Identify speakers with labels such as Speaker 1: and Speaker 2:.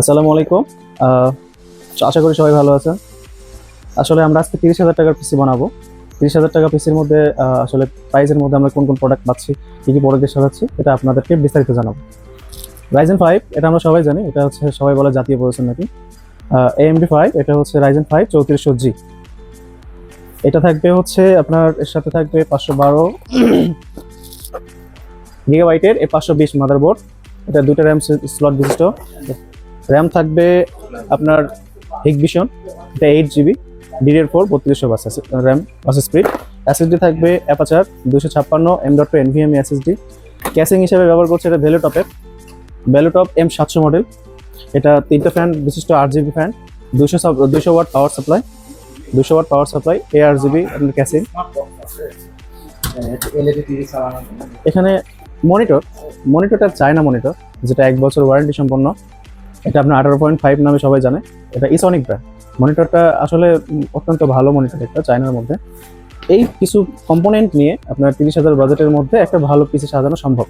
Speaker 1: আসসালামু আলাইকুম। আশা করি সবাই ভালো আছেন। আসলে আমরা আজকে তিরিশ হাজার টাকার পিসি বানাবো। তিরিশ হাজার টাকা পিসির মধ্যে আসলে প্রাইজের মধ্যে আমরা কোন কোন প্রোডাক্ট পাচ্ছি, কী কী প্রোডাক্টের সাজাচ্ছি, এটা আপনাদেরকে বিস্তারিত জানাব। রাইজেন ফাইভ এটা আমরা সবাই জানি, এটা হচ্ছে সবাই বলে জাতীয় প্রসেসর নাকি। এএমডি ফাইভ এটা হচ্ছে রাইজেন ফাইভ চৌত্রিশশো জি এটা থাকবে হচ্ছে আপনার, এর সাথে থাকবে পাঁচশো বারো গিগাবাইটের এ পাঁচশো বিশ মাদারবোর্ড এটা দুটো র্যাম স্লট বিশিষ্ট। থাকবে আপনার হিগভিশন এটা এইট জিবি ডিডিআর ফোর বত্রিশশো bus RAM bus speed SSD থাকবে অ্যাপাচার দুশো ছাপ্পান্ন M dot two NVMe SSD casing হিসেবে ব্যবহার করছে এটা ভ্যালুটপের ভ্যালুটপ এম সাতশো মডেল এটা তিনটে ফ্যান বিশিষ্ট আট জিবি ফ্যান দুশো দুশো ওয়াট পাওয়ার সাপ্লাই দুশো watt power supply A R GB আপনার ক্যাসিং এখানে মনিটর মনিটরটা চায়না মনিটর যেটা এক বছর ওয়ারেন্টি সম্পন্ন। এটা আপনার আঠারো পয়েন্ট ফাইভ নামে সবাই জানে। এটা ইসনিক ব্র্যান্ড মনিটরটা আসলে অত্যন্ত ভালো মনিটর একটা চায়নার মধ্যে। এই কিছু কম্পোনেন্ট নিয়ে আপনার তিরিশ হাজার বাজেটের মধ্যে একটা ভালো পিসি সাজানো সম্ভব